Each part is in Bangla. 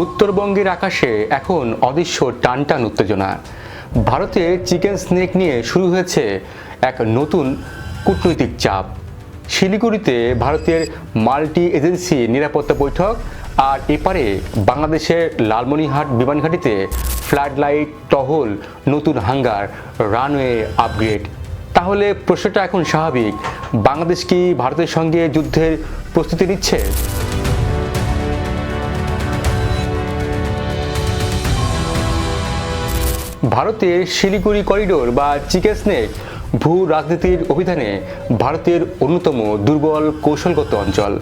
উত্তরবঙ্গের আকাশে এখন অদৃশ্য টানটান উত্তেজনা। ভারতে চিকেন স্নেক নিয়ে শুরু হয়েছে এক নতুন কূটনৈতিক চাপ। শিলিগুড়িতে ভারতের মাল্টি এজেন্সি নিরাপত্তা বৈঠক আর এপারে বাংলাদেশের লালমনিরহাট বিমানঘাটিতে ফ্লাড লাইট টহল নতুন হাঙ্গার, রানওয়ে আপগ্রেড। তাহলে প্রশ্নটা এখন স্বাভাবিক। বাংলাদেশ কি ভারতের সঙ্গে যুদ্ধের প্রস্তুতি নিচ্ছে? ভারতের শিলিগুড়ি করিডোর বা চিকেন স্নেক ভূ রাজনীতির অভিধানে ভারতের অন্যতম দুর্বল কৌশলগত অঞ্চল।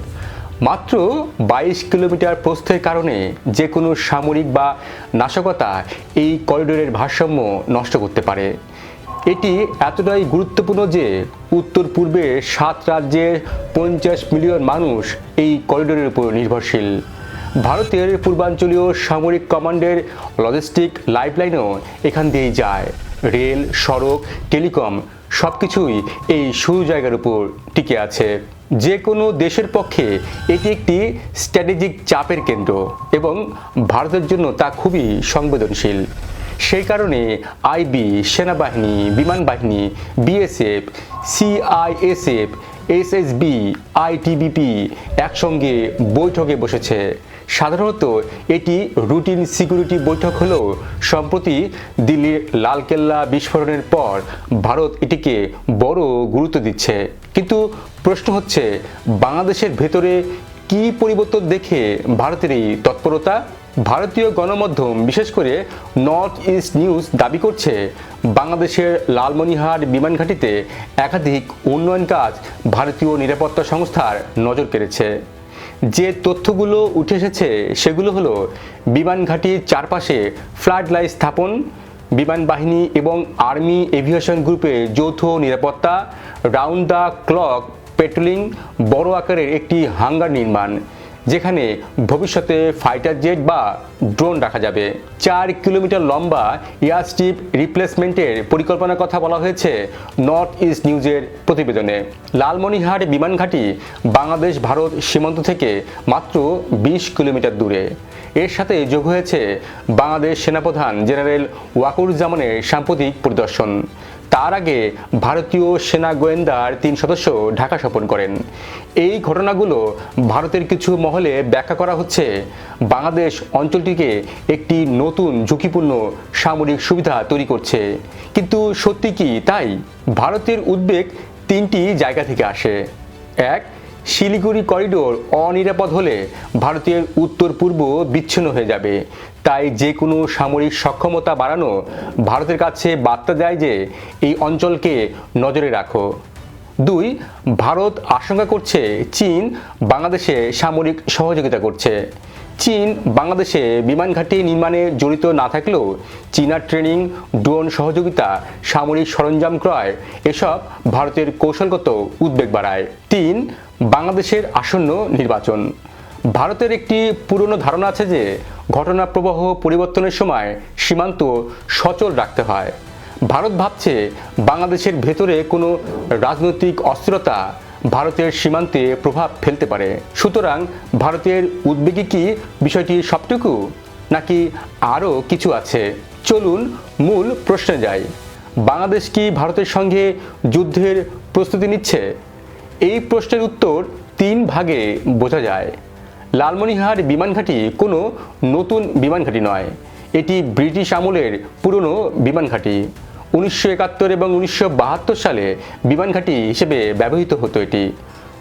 মাত্র বাইশ কিলোমিটার প্রস্থের কারণে যে কোনো সামরিক বা নাশকতা এই করিডোরের ভারসাম্য নষ্ট করতে পারে। এটি এতটাই গুরুত্বপূর্ণ যে উত্তর পূর্বে সাত রাজ্যের পঞ্চাশ মিলিয়ন মানুষ এই করিডোরের উপর নির্ভরশীল। ভারতের পূর্বাঞ্চলীয় সামরিক কমান্ডের লজিস্টিক লাইফলাইনও এখান দিয়েই যায়। রেল সড়ক টেলিকম সব কিছুই এই সরু জায়গার উপর টিকে আছে। যে কোনো দেশের পক্ষে এটি একটি স্ট্র্যাটেজিক চাপের কেন্দ্র এবং ভারতের জন্য তা খুবই সংবেদনশীল। সেই কারণে আইবি, সেনাবাহিনী, বিমান বাহিনী, বিএসএফ, সিআইএসএফ, এসএসবি, আইটিবিপি একসঙ্গে বৈঠকে বসেছে। সাধারণত এটি রুটিন সিকিউরিটি বৈঠক হলেও সম্প্রতি দিল্লির লালকেল্লা বিস্ফোরণের পর ভারত এটিকে বড় গুরুত্ব দিচ্ছে। কিন্তু প্রশ্ন হচ্ছে, বাংলাদেশের ভেতরে কি পরিবর্তন দেখে ভারতের এই তৎপরতা? ভারতীয় গণমাধ্যম, বিশেষ করে নর্থ ইস্ট নিউজ দাবি করছে, বাংলাদেশের লালমনিরহাট বিমান ঘাঁটিতে একাধিক উন্নয়ন কাজ ভারতীয় নিরাপত্তা সংস্থার নজর কেড়েছে। যে তথ্যগুলো উঠে এসেছে, সেগুলো হলো বিমান ঘাঁটির চারপাশে ফ্লাড লাইট স্থাপন, বিমান বাহিনী এবং আর্মি এভিয়েশন গ্রুপের যৌথ নিরাপত্তা, রাউন্ড দ্য ক্লক, পেট্রোলিং, বড় আকারের একটি হাঙ্গার নির্মাণ। যেখানে ভবিষ্যতে ফাইটার জেট বা ড্রোন রাখা যাবে। চার কিলোমিটার লম্বা এয়ার স্ট্রিপ রিপ্লেসমেন্টের পরিকল্পনার কথা বলা হয়েছে নর্থ ইস্ট নিউজের প্রতিবেদনে। লালমনিরহাট বিমান ঘাঁটি বাংলাদেশ ভারত সীমান্ত থেকে মাত্র বিশ কিলোমিটার দূরে। এর সাথে যোগ হয়েছে বাংলাদেশ সেনাপ্রধান জেনারেল ওয়াকুরুজ্জামানের সাম্প্রতিক পরিদর্শন। তার আগে ভারতীয় সেনা গোয়েন্দার তিন সদস্য ঢাকা সফর করেন। এই ঘটনাগুলো ভারতের কিছু মহলে ব্যাখ্যা করা হচ্ছে। বাংলাদেশ অঞ্চলটিকে একটি নতুন ঝুঁকিপূর্ণ সামরিক সুবিধা তৈরি করছে। কিন্তু সত্যি কি তাই? ভারতের উদ্বেগ তিনটি জায়গা থেকে আসে। এক শিলিগুড়ি করিডোর অনিরাপদ হলে ভারতের উত্তর পূর্ব বিচ্ছিন্ন হয়ে যাবে। তাই যে কোনো সামরিক সক্ষমতা বাড়ানো ভারতের কাছে বার্তা দেয় যে, এই অঞ্চলকে নজরে রাখো। দুই, ভারত আশঙ্কা করছে চীন বাংলাদেশে সামরিক সহযোগিতা করছে। চীন, বাংলাদেশে বিমান ঘাঁটি নির্মাণে জড়িত না থাকলেও চীনা ট্রেনিং, ড্রোন সহযোগিতা, সামরিক সরঞ্জাম ক্রয়, এসব ভারতের কৌশলগত উদ্বেগ বাড়ায়। তিন, বাংলাদেশের আসন্ন নির্বাচন। ভারতের একটি পুরনো ধারণা আছে যে, ঘটনা প্রবাহ পরিবর্তনের সময় সীমান্ত সচল রাখতে হয়। ভারত ভাবছে, বাংলাদেশের ভেতরে কোনো রাজনৈতিক অস্থিরতা ভারতের সীমান্তে প্রভাব ফেলতে পারে। সুতরাং ভারতের উদ্বেগী কি বিষয়টি সবটুকু? নাকি আরও কিছু আছে? চলুন মূল প্রশ্নে যাই। বাংলাদেশ কি ভারতের সঙ্গে যুদ্ধের প্রস্তুতি নিচ্ছে? এই প্রশ্নের উত্তর তিন ভাগে বোঝা যায়। লালমনিহার বিমানঘাটি কোনো নতুন বিমানঘাটি নয়। এটি ব্রিটিশ আমলের পুরনো বিমানঘাটি। উনিশশো একাত্তর এবং উনিশশো বাহাত্তর সালে বিমানঘাটি হিসেবে ব্যবহৃত হতো এটি।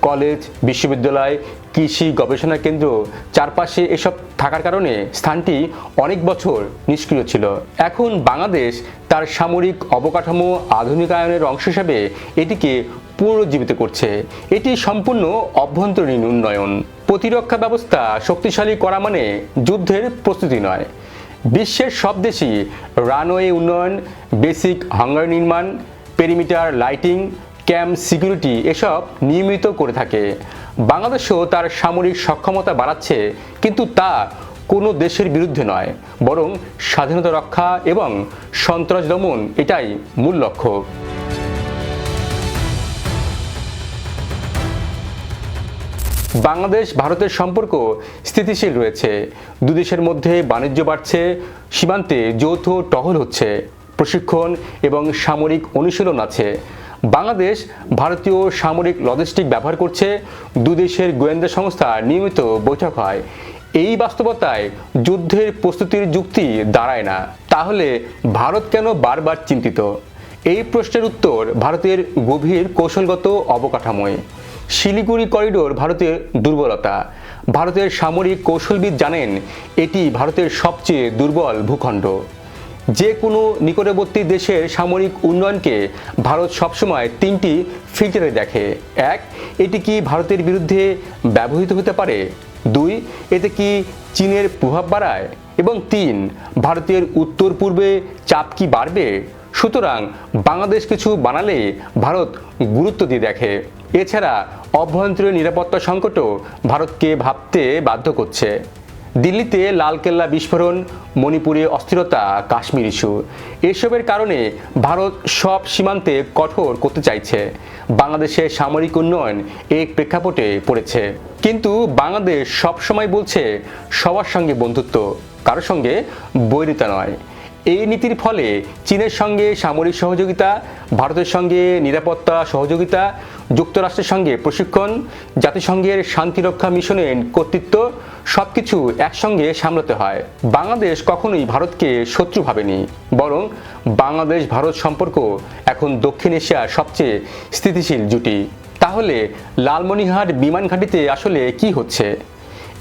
কলেজ, বিশ্ববিদ্যালয়, কৃষি গবেষণা কেন্দ্র চারপাশে এসব থাকার কারণে স্থানটি অনেক বছর নিষ্ক্রিয় ছিল। এখন বাংলাদেশ তার সামরিক অবকাঠামো আধুনিকায়নের অংশ হিসেবে এটিকে পুনরুজ্জীবিত করছে। এটি সম্পূর্ণ অভ্যন্তরীণ উন্নয়ন। প্রতিরক্ষা ব্যবস্থা শক্তিশালী করা মানে যুদ্ধের প্রস্তুতি নয়। বিশ্বের সব দেশই রানওয়ে উন্নয়ন, বেসিক হাঙ্গার নির্মাণ, পেরিমিটার লাইটিং ক্যাম্প সিকিউরিটি এসব নিয়মিত করে থাকে। বাংলাদেশও তার সামরিক সক্ষমতা বাড়াচ্ছে, কিন্তু তা কোনো দেশের বিরুদ্ধে নয়, বরং স্বাধীনতা রক্ষা এবং সন্ত্রাস দমন এটাই মূল লক্ষ্য। বাংলাদেশ, ভারতের সম্পর্ক স্থিতিশীল রয়েছে। দুদেশের মধ্যে বাণিজ্য বাড়ছে, সীমান্তে যৌথ টহল হচ্ছে, প্রশিক্ষণ এবং সামরিক অনুশীলন আছে। বাংলাদেশ ভারতীয় সামরিক লজিস্টিক ব্যবহার করছে দুদেশের গোয়েন্দা সংস্থা নিয়মিত বৈঠক হয়। এই বাস্তবতায় যুদ্ধের প্রস্তুতির যুক্তি দাঁড়ায় না। তাহলে ভারত কেন বারবার চিন্তিত? এই প্রশ্নের উত্তর ভারতের গভীর কৌশলগত অবকাঠামোয়। শিলিগুড়ি করিডোর ভারতের দুর্বলতা। ভারতের সামরিক কৌশলবিদ জানেন, এটি ভারতের সবচেয়ে দুর্বল ভূখণ্ড। যে কোনো নিকটবর্তী দেশের সামরিক উন্নয়নকে ভারত সবসময় তিনটি ফিল্টারে দেখে। এক, এটি কি ভারতের বিরুদ্ধে ব্যবহৃত হতে পারে? দুই, এতে কি চীনের প্রভাব বাড়ায়? এবং তিন, ভারতের উত্তর পূর্বে চাপ কি বাড়বে? সুতরাং বাংলাদেশ কিছু বানালে ভারত গুরুত্ব দিয়ে দেখে। এছাড়া অভ্যন্তরীণ নিরাপত্তা সংকটও ভারতকে ভাবতে বাধ্য করছে। দিল্লিতে লালকেল্লা বিস্ফোরণ, মণিপুরে অস্থিরতা, কাশ্মীর ইস্যু। এসবের কারণে ভারত সব সীমান্তে কঠোর করতে চাইছে। বাংলাদেশের সামরিক উন্নয়ন এই প্রেক্ষাপটে পড়েছে। কিন্তু বাংলাদেশ সবসময় বলছে সবার সঙ্গে বন্ধুত্ব কারোর সঙ্গে বৈরিতা নয়। এই নীতির ফলে চীনের সঙ্গে সামরিক সহযোগিতা, ভারতের সঙ্গে নিরাপত্তা সহযোগিতা, যুক্তরাষ্ট্রের সঙ্গে প্রশিক্ষণ, জাতিসংঘের শান্তিরক্ষা মিশনের কর্তৃত্ব সবকিছু একসঙ্গে সামলাতে হয়। বাংলাদেশ কখনোই ভারতকে শত্রু ভাবেনি, বরং বাংলাদেশ ভারত সম্পর্ক এখন দক্ষিণ এশিয়ার সবচেয়ে স্থিতিশীল জুটি। তাহলে লালমনিরহাট বিমান ঘাঁটিতে আসলে কি হচ্ছে?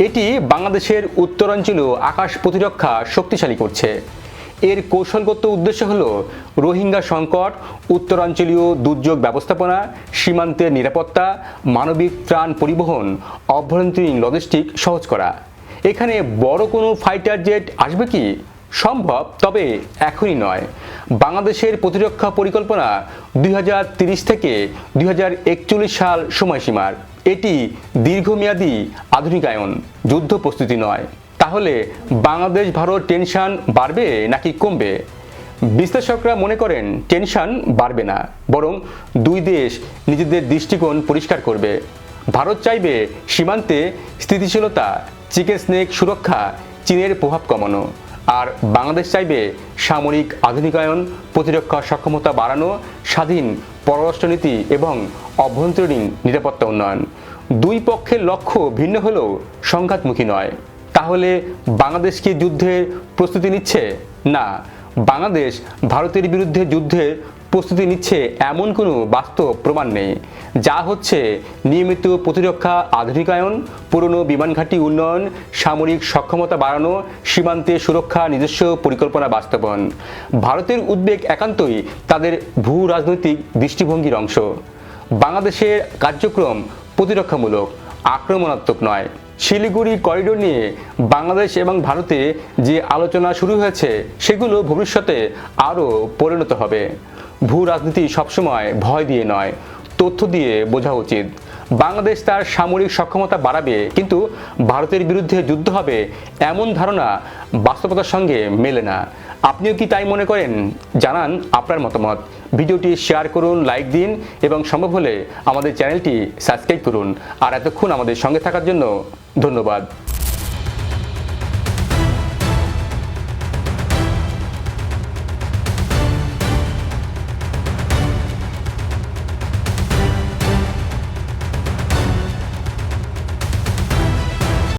এটি বাংলাদেশের উত্তরাঞ্চল আকাশ প্রতিরক্ষা শক্তিশালী করছে। এর কৌশলগত উদ্দেশ্য হল রোহিঙ্গা সংকট, উত্তরাঞ্চলীয় দুর্যোগ ব্যবস্থাপনা, সীমান্তের নিরাপত্তা, মানবিক ত্রাণ পরিবহন, অভ্যন্তরীণ লজিস্টিক সহজ করা। এখানে বড় কোনো ফাইটার জেট আসবে কি? সম্ভব, তবে এখনই নয়। বাংলাদেশের প্রতিরক্ষা পরিকল্পনা দুই থেকে দুই হাজার একচল্লিশ সাল সময়সীমার। এটি দীর্ঘমেয়াদী আধুনিকায়ন, যুদ্ধ প্রস্তুতি নয়। তাহলে বাংলাদেশ ভারত টেনশন বাড়বে নাকি কমবে? বিশ্লেষকরা মনে করেন টেনশন বাড়বে না, বরং দুই দেশ নিজেদের দৃষ্টিকোণ পরিষ্কার করবে। ভারত চাইবে সীমান্তে স্থিতিশীলতা, চিকেন স্নেক সুরক্ষা, চীনের প্রভাব কমানো। আর বাংলাদেশ চাইবে সামরিক আধুনিকায়ন, প্রতিরক্ষা সক্ষমতা বাড়ানো, স্বাধীন পররাষ্ট্রনীতি এবং অভ্যন্তরীণ নিরাপত্তা উন্নয়ন। দুই পক্ষের লক্ষ্য ভিন্ন হলেও সংঘাতমুখী নয়। তাহলে বাংলাদেশ কি যুদ্ধের প্রস্তুতি নিচ্ছে? না, বাংলাদেশ ভারতের বিরুদ্ধে যুদ্ধের প্রস্তুতি নিচ্ছে এমন কোনো বাস্তব প্রমাণ নেই। যা হচ্ছে নিয়মিত প্রতিরক্ষা, আধুনিকায়ন, পুরনো বিমান ঘাঁটি উন্নয়ন, সামরিক সক্ষমতা বাড়ানো, সীমান্তে সুরক্ষা, নিজস্ব পরিকল্পনা বাস্তবায়ন। ভারতের উদ্বেগ একান্তই তাদের ভূ রাজনৈতিক দৃষ্টিভঙ্গির অংশ। বাংলাদেশের কার্যক্রম প্রতিরক্ষামূলক, আক্রমণাত্মক নয়। শিলিগুড়ি করিডোর নিয়ে বাংলাদেশ এবং ভারতে যে আলোচনা শুরু হয়েছে, সেগুলো ভবিষ্যতে আরও পরিণত হবে। ভূ রাজনীতি সবসময় ভয় দিয়ে নয়, তথ্য দিয়ে বোঝা উচিত। বাংলাদেশ তার সামরিক সক্ষমতা বাড়াবে, কিন্তু ভারতের বিরুদ্ধে যুদ্ধ হবে এমন ধারণা বাস্তবতার সঙ্গে মেলে না। আপনিও কি তাই মনে করেন? জানান আপনার মতামত। ভিডিওটি শেয়ার করুন, লাইক দিন এবং সম্ভব হলে আমাদের চ্যানেলটি সাবস্ক্রাইব করুন। আর এতক্ষণ আমাদের সঙ্গে থাকার জন্য ধন্যবাদ।